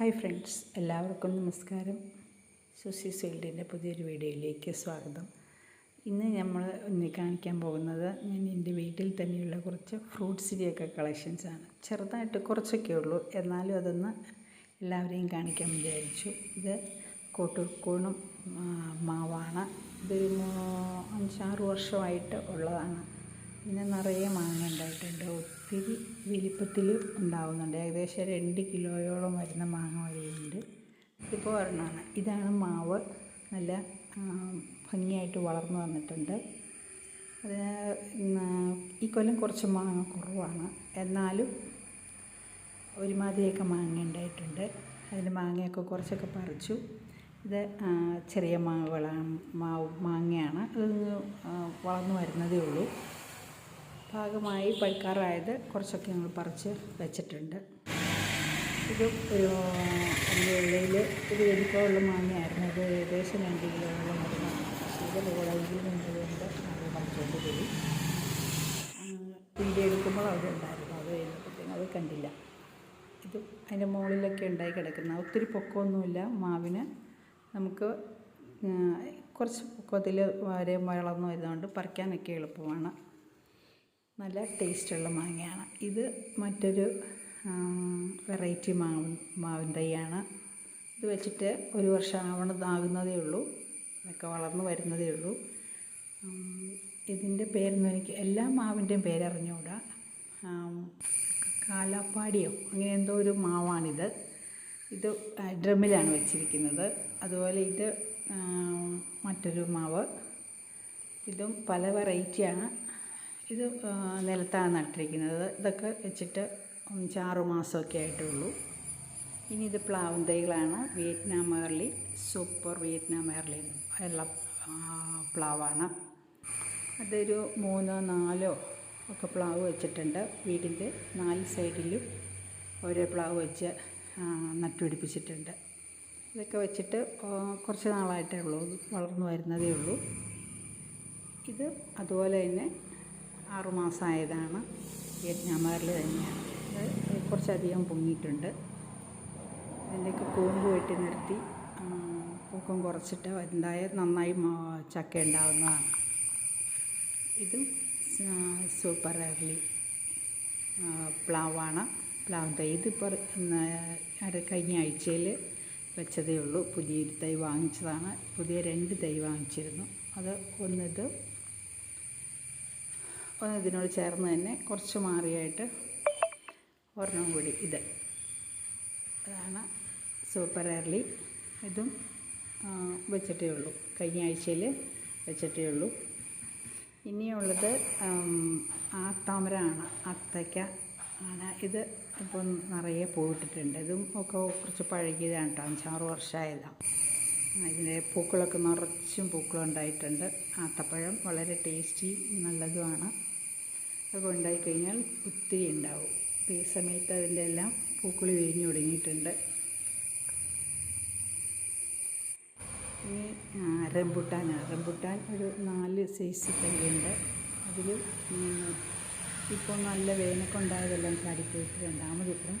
Hi friends എല്ലാവർക്കും നമസ്കാരം. സുസി സീൽഡിന്റെ പുതിയൊരു വീഡിയോയിലേക്ക് സ്വാഗതം. ഇന്ന് നമ്മൾ കാണിക്കാൻ പോകുന്നത് ഞാൻ എന്റെ വീട്ടിൽ തന്നെയുള്ള കുറച്ച് ഫ്രൂട്ട്സിന്റെയൊക്കെ കളക്ഷൻസാണ് ചെറുതായിട്ട് കുറച്ചൊക്കെ ഉള്ളൂ. എന്നാലും അതൊന്ന് എല്ലാവരെയും കാണിക്കാൻ വിചാരിച്ചു. ഇത് കോട്ടൂർക്കൂണും മാവാണ്. ഇതൊരു അഞ്ചാറ് വർഷമായിട്ട് ഉള്ളതാണ്. പിന്നെ നിറയെ മാങ്ങ ഉണ്ടായിട്ടുണ്ട്. ഒത്തിരി വലിപ്പത്തിൽ ഉണ്ടാവുന്നുണ്ട്. ഏകദേശം രണ്ട് കിലോയോളം വരുന്ന മാങ്ങ വരെയുണ്ട് ഇതിപ്പോൾ ഒരെണ്ണമാണ്. ഇതാണ് മാവ്. നല്ല ഭംഗിയായിട്ട് വളർന്നു വന്നിട്ടുണ്ട്. അത് ഈ കൊല്ലം കുറച്ച് മാങ്ങ കുറവാണ്. എന്നാലും ഒരുമാതിരിയൊക്കെ മാങ്ങ ഉണ്ടായിട്ടുണ്ട്. അതിന്റെ മാങ്ങയൊക്കെ കുറച്ചൊക്കെ പറിച്ചു. ഇത് ചെറിയ മാവുകളാണ് മാവ് മാങ്ങയാണ്. അത് വളർന്നു വരുന്നതേ ഉള്ളൂ. ഭാഗമായി പഴുക്കാറായത് കുറച്ചൊക്കെ ഞങ്ങൾ പറിച്ച് വെച്ചിട്ടുണ്ട്. ഇത് ഒരു ഉള്ളിൽ ഒരു വലിപ്പമുള്ള മാങ്ങയായിരുന്നു. ഇത് ഏകദേശം രണ്ട് കിലോയോളം പക്ഷേ ഇത് കോളേജിൽ നിന്നതുകൊണ്ട് ഞങ്ങൾ പറിച്ചുകൊണ്ട് പോയി. വീഡിയോ എടുക്കുമ്പോൾ അവിടെ ഉണ്ടായിരുന്നു. അത് കഴിഞ്ഞപ്പോഴത്തേക്കും അത് കണ്ടില്ല. ഇത് അതിന്റെ മുകളിലൊക്കെ ഉണ്ടായി കിടക്കുന്ന. ഒത്തിരി പൊക്കമൊന്നുമില്ല. മാവിന് നമുക്ക് കുറച്ച് പൊക്കത്തിൽ വരെ വളർന്നു വരുന്നതുകൊണ്ട് പറിക്കാനൊക്കെ എളുപ്പമാണ്. നല്ല ടേസ്റ്റുള്ള മാങ്ങയാണ്. ഇത് മറ്റൊരു വെറൈറ്റി മാവ് മാവിൻ തൈയാണ്. ഇത് വെച്ചിട്ട് ഒരു വർഷം ആവണതാകുന്നതേ ഉള്ളൂ. ഇതൊക്കെ വളർന്നു വരുന്നതേ ഉള്ളൂ. ഇതിന്റെ പേരൊന്നും എനിക്ക് എല്ലാ മാവിന്റെയും പേരറിഞ്ഞുകൂടാ കാലാപ്പാടിയോ അങ്ങനെ എന്തോ ഒരു മാവാണിത്. ഇത് ഡ്രമ്മിലാണ് വെച്ചിരിക്കുന്നത്. അതുപോലെ ഇത് മറ്റൊരു മാവ്. ഇതും പല വെറൈറ്റിയാണ്. ഇത് നിലത്താണ് നട്ടിരിക്കുന്നത്. ഇതൊക്കെ വെച്ചിട്ട് അഞ്ചാറ് മാസമൊക്കെ ആയിട്ടേ ഉള്ളൂ ഇനി ഇത് പ്ലാവൻ തൈകളാണ്. Vietnam early super Vietnam early ഉള്ള പ്ലാവാണ്. അതൊരു മൂന്നോ നാലോ ഒക്കെ പ്ലാവ് വെച്ചിട്ടുണ്ട്. വീടിന്റെ നാല് സൈഡിലും ഓരോ പ്ലാവ് വെച്ച് നട്ടുപിടിപ്പിച്ചിട്ടുണ്ട്. ഇതൊക്കെ വെച്ചിട്ട് കുറച്ച് നാളായിട്ടേ ഉള്ളൂ. വളർന്നു വരുന്നതേ ഉള്ളൂ. ഇത് അതുപോലെ തന്നെ ആറുമാസമായതാണ് വിയറ്റ്നാമാരിൽ തന്നെയാണ് അത് കുറച്ചധികം പൊങ്ങിയിട്ടുണ്ട്. അതിന്റെയൊക്കെ കൂമ്പ് വെട്ടി നിർത്തി പൂക്കം കുറച്ചിട്ട് ഉണ്ടായ നന്നായി ചക്ക ഉണ്ടാവുന്നതാണ്. ഇതും സൂപ്പർ അർലി ആ, പ്ലാവാണ്. പ്ലാവ് തൈ ഇതിപ്പോൾ കഴിഞ്ഞ ആഴ്ചയിൽ വെച്ചതേ ഉള്ളൂ. പുതിയൊരു തൈ വാങ്ങിച്ചതാണ്. പുതിയ രണ്ട് തൈ വാങ്ങിച്ചിരുന്നു. അത് ഒന്നിത് ഒന്ന് ഇതിനോട് ചേർന്ന് തന്നെ കുറച്ച് മാറിയായിട്ട് ഒരെണ്ണം കൂടി ഇത്. അതാണ് സൂപ്പർ എയർലി ഇതും വെച്ചിട്ടേ ഉള്ളൂ. കഴിഞ്ഞ ആഴ്ചയിൽ വെച്ചിട്ടേ ഉള്ളൂ. ഇനിയുള്ളത് ആ ആത്താമരമാണ് അത്തയ്ക്ക ആണ്. ഇത് ഇപ്പം നിറയെ പോയിട്ടിട്ടുണ്ട്. ഇതും ഒക്കെ കുറച്ച് പഴകിയതാണ് കേട്ടോ. അഞ്ചാറ് വർഷമായതാണ് ഇതിന്റെ പൂക്കളൊക്കെ നിറച്ചും പൂക്കളുണ്ടായിട്ടുണ്ട്. ആത്തപ്പഴം വളരെ ടേസ്റ്റി നല്ലതുമാണ്. അത് ഉണ്ടായി കഴിഞ്ഞാൽ ഒത്തിരി ഉണ്ടാവും. അപ്പോൾ ഈ സമയത്ത് അതിന്റെ എല്ലാം പൂക്കൾ വിരിഞ്ഞു തുടങ്ങിയിട്ടുണ്ട്. ഇനി റംബുട്ടാനാണ് റംബുട്ടാൻ ഒരു നാല് സൈസ് തൈയുണ്ട്. അതിൽ ഇപ്പോൾ നല്ല വേനക്കുണ്ടായതെല്ലാം ചാടിപ്പോയിട്ട് രണ്ടാമതിപ്പം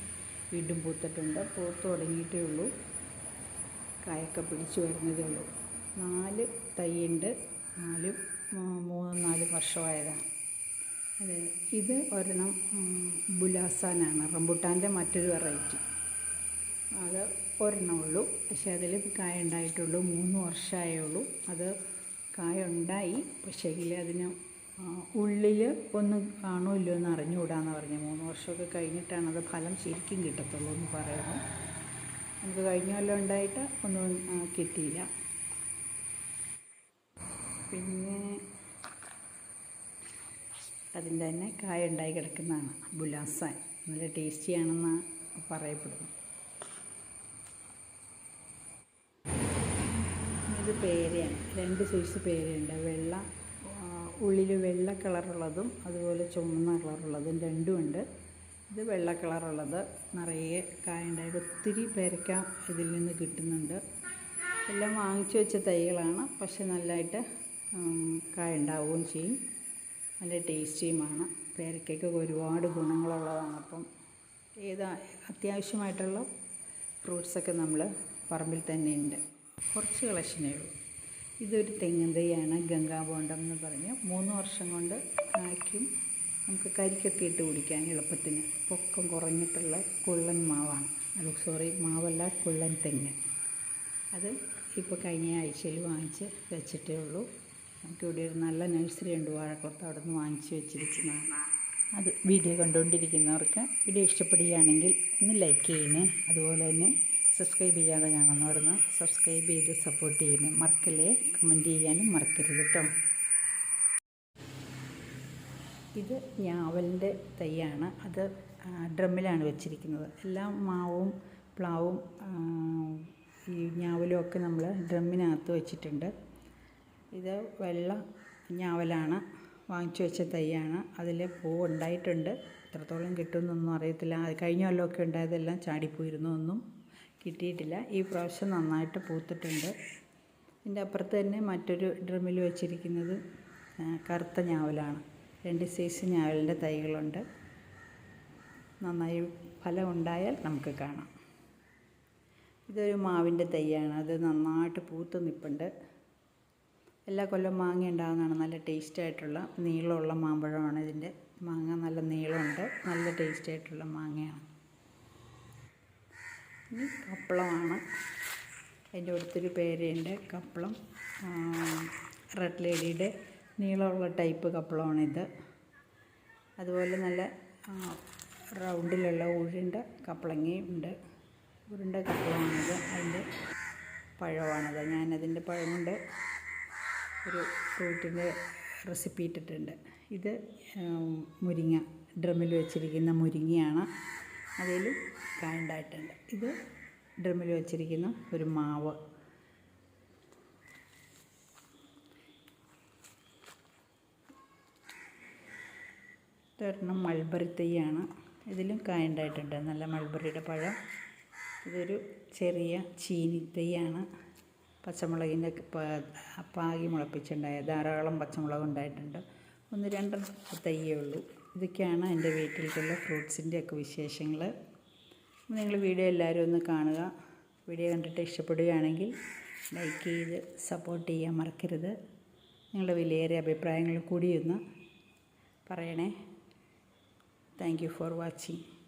വീണ്ടും പൂത്തിട്ടുണ്ട്. പൂത്ത് തുടങ്ങിയിട്ടേ ഉള്ളൂ. കായൊക്കെ പിടിച്ചു വരുന്നതേ ഉള്ളൂ. നാല് തൈയുണ്ട്. നാലും മൂന്നും നാലും വർഷമായതാണ്. അതെ ഇത് ഒരെണ്ണം ബുലാസാനാണ് റംബുട്ടാന്റെ മറ്റൊരു വെറൈറ്റി. അത് ഒരെണ്ണം ഉള്ളൂ. പക്ഷേ അതിൽ കായ ഉണ്ടായിട്ടുള്ളൂ. മൂന്ന് വർഷമായേ ഉള്ളൂ അത് കായ ഉണ്ടായി. പക്ഷേ അതിന് ഉള്ളിൽ ഒന്നും കാണുമല്ലോ എന്ന് അറിഞ്ഞുകൂടാന്ന് പറഞ്ഞു. മൂന്ന് വർഷമൊക്കെ കഴിഞ്ഞിട്ടാണ് അത് ഫലം ശരിക്കും കിട്ടത്തുള്ളൂ എന്ന് പറയുന്നു. നമുക്ക് കഴിഞ്ഞ കൊല്ലം ഉണ്ടായിട്ട് ഒന്നും കിട്ടിയില്ല. പിന്നെ അതിന്റെ തന്നെ കായ ഉണ്ടായി കിടക്കുന്നതാണ്. ബുലാസാൻ. നല്ല ടേസ്റ്റിയാണെന്ന് പറയപ്പെടുന്നു. ഇത് പേരയാണ്. രണ്ട് സൈസ് പേരയുണ്ട്. വെള്ള ഉള്ളിൽ വെള്ള കളറുള്ളതും അതുപോലെ ചുമന്ന കളറുള്ളതും രണ്ടുമുണ്ട് ഇത് വെള്ള കളറുള്ളത്. നിറയെ കായുണ്ടായിട്ട് ഒത്തിരി പേരക്ക ഇതിൽ നിന്ന് കിട്ടുന്നുണ്ട്. എല്ലാം വാങ്ങിച്ചു വെച്ച തൈകളാണ്. പക്ഷെ നല്ലതായിട്ട് കായുണ്ടാവുകയും ചെയ്യും. നല്ല ടേസ്റ്റിയുമാണ്. പേരയ്ക്കൊക്കെ ഒരുപാട് ഗുണങ്ങളുള്ളതാണ്. അപ്പം ഏതാ അത്യാവശ്യമായിട്ടുള്ള ഫ്രൂട്ട്സൊക്കെ നമ്മൾ പറമ്പിൽ തന്നെ ഉണ്ട് കുറച്ച് കളക്ഷനേ ഉള്ളൂ. ഇതൊരു തെങ്ങിൻ തൈയാണ് ഗംഗാബോണ്ടം എന്ന് പറഞ്ഞ്. മൂന്ന് വർഷം കൊണ്ട് കായ്ക്കും നമുക്ക് കരിക്കൊക്കെ ഇട്ട് കുടിക്കാൻ എളുപ്പത്തിന്. പൊക്കം കുറഞ്ഞിട്ടുള്ള കുള്ളൻ മാവാണ്. അത് സോറി മാവല്ല കുള്ളൻ തെങ്ങ്. അത് ഇപ്പോൾ കഴിഞ്ഞ ആഴ്ചയിൽ വാങ്ങിച്ച് വെച്ചിട്ടേ ഉള്ളൂ. നമുക്കിവിടെ ഒരു നല്ല നഴ്സറി ഉണ്ട് വാഴക്കുളത്ത് അവിടെ നിന്ന് വാങ്ങിച്ച് വെച്ചിരിക്കുന്നതാണ് അത് വീഡിയോ കണ്ടുകൊണ്ടിരിക്കുന്നവർക്ക് വീഡിയോ ഇഷ്ടപ്പെടുകയാണെങ്കിൽ ഒന്ന് ലൈക്ക് ചെയ്യണേ. അതുപോലെ തന്നെ സബ്സ്ക്രൈബ് ചെയ്യാതെ കാണുന്നവരൊന്ന് സബ്സ്ക്രൈബ് ചെയ്ത് സപ്പോർട്ട് ചെയ്യണേ. മറക്കല്ലേ? കമന്റ് ചെയ്യാനും മറക്കരുത് കേട്ടോ ഇത് ഞാവലിന്റെ തൈയാണ്. അത് ഡ്രമ്മിലാണ് വെച്ചിരിക്കുന്നത്. എല്ലാ മാവും പ്ലാവും ഈ ഞാവലും ഒക്കെ നമ്മൾ ഡ്രമ്മിനകത്ത് വെച്ചിട്ടുണ്ട്. ഇത് വെള്ള ഞാവലാണ്. വാങ്ങിച്ചു വെച്ച തൈയാണ്. അതിൽ പൂ ഉണ്ടായിട്ടുണ്ട് എത്രത്തോളം കിട്ടുമെന്നൊന്നും അറിയത്തില്ല. കഴിഞ്ഞ കൊല്ലമൊക്കെ ഉണ്ടായതെല്ലാം ചാടിപ്പോയിരുന്നു ഒന്നും കിട്ടിയിട്ടില്ല. ഈ പ്രാവശ്യം നന്നായിട്ട് പൂത്തിട്ടുണ്ട്. ഇതിന്റെ അപ്പുറത്ത് തന്നെ മറ്റൊരു ഡ്രമ്മിൽ വെച്ചിരിക്കുന്നത് കറുത്ത ഞാവലാണ്. രണ്ട് സൈസ് ഞാവലിന്റെ തൈകളുണ്ട്. നന്നായി ഫലം ഉണ്ടായാൽ നമുക്ക് കാണാം. ഇതൊരു മാവിന്റെ തൈയാണ്. അത് നന്നായിട്ട് പൂത്ത് നിൽപ്പുണ്ട് എല്ലാ കൊല്ലം മാങ്ങ ഉണ്ടാകുന്നതാണ് നല്ല ടേസ്റ്റ് ആയിട്ടുള്ള നീളമുള്ള മാമ്പഴമാണ് ഇതിന്റെ. മാങ്ങ നല്ല നീളമുണ്ട് നല്ല ടേസ്റ്റ് ആയിട്ടുള്ള മാങ്ങയാണ്. ഇനി കപ്പളമാണ്. അതിന്റെ അടുത്തൊരു പേരയുണ്ട് കപ്പളം. റെഡ് ലേഡിയുടെ നീളമുള്ള ടൈപ്പ് കപ്പളമാണിത്. അതുപോലെ നല്ല റൗണ്ടിലുള്ള ഉരുണ്ട കപ്പളങ്ങയും ഉണ്ട്. ഉരുണ്ട കപ്പളമാണിത്. അതിന്റെ പഴമാണിത്. ഞാനതിന്റെ പഴം കൊണ്ട് ഒരു ഫ്രൂട്ടിന്റെ റെസിപ്പി ഇട്ടിട്ടുണ്ട്. ഇത് മുരിങ്ങ ഡ്രമ്മിൽ വെച്ചിരിക്കുന്ന മുരിങ്ങയാണ്. അതിൽ കായുണ്ടായിട്ടുണ്ട്. ഇത് ഡ്രമ്മിൽ വെച്ചിരിക്കുന്ന ഒരു മാവ്. ഇതൊരെണ്ണം മൾബറി തൈയാണ്. ഇതിലും കായുണ്ടായിട്ടുണ്ട്. നല്ല മൾബറിയുടെ പഴം. ഇതൊരു ചെറിയ ചീനി തൈയാണ്. പച്ചമുളകിന്റെ പാകി മുളപ്പിച്ചുണ്ടായ ധാരാളം പച്ചമുളക് ഉണ്ടായിട്ടുണ്ട്. ഒന്ന് രണ്ട് തയ്യേ ഉള്ളൂ. ഇതൊക്കെയാണ് എന്റെ വീട്ടിലേക്കുള്ള ഫ്രൂട്ട്സിന്റെ ഒക്കെ വിശേഷങ്ങൾ. നിങ്ങൾ വീഡിയോ എല്ലാവരും ഒന്ന് കാണുക. വീഡിയോ കണ്ടിട്ട് ഇഷ്ടപ്പെടുകയാണെങ്കിൽ ലൈക്ക് ചെയ്ത് സപ്പോർട്ട് ചെയ്യാൻ മറക്കരുത്. നിങ്ങളുടെ വിലയേറിയ അഭിപ്രായങ്ങൾ കൂടിയൊന്ന് പറയണേ. Thank you for watching.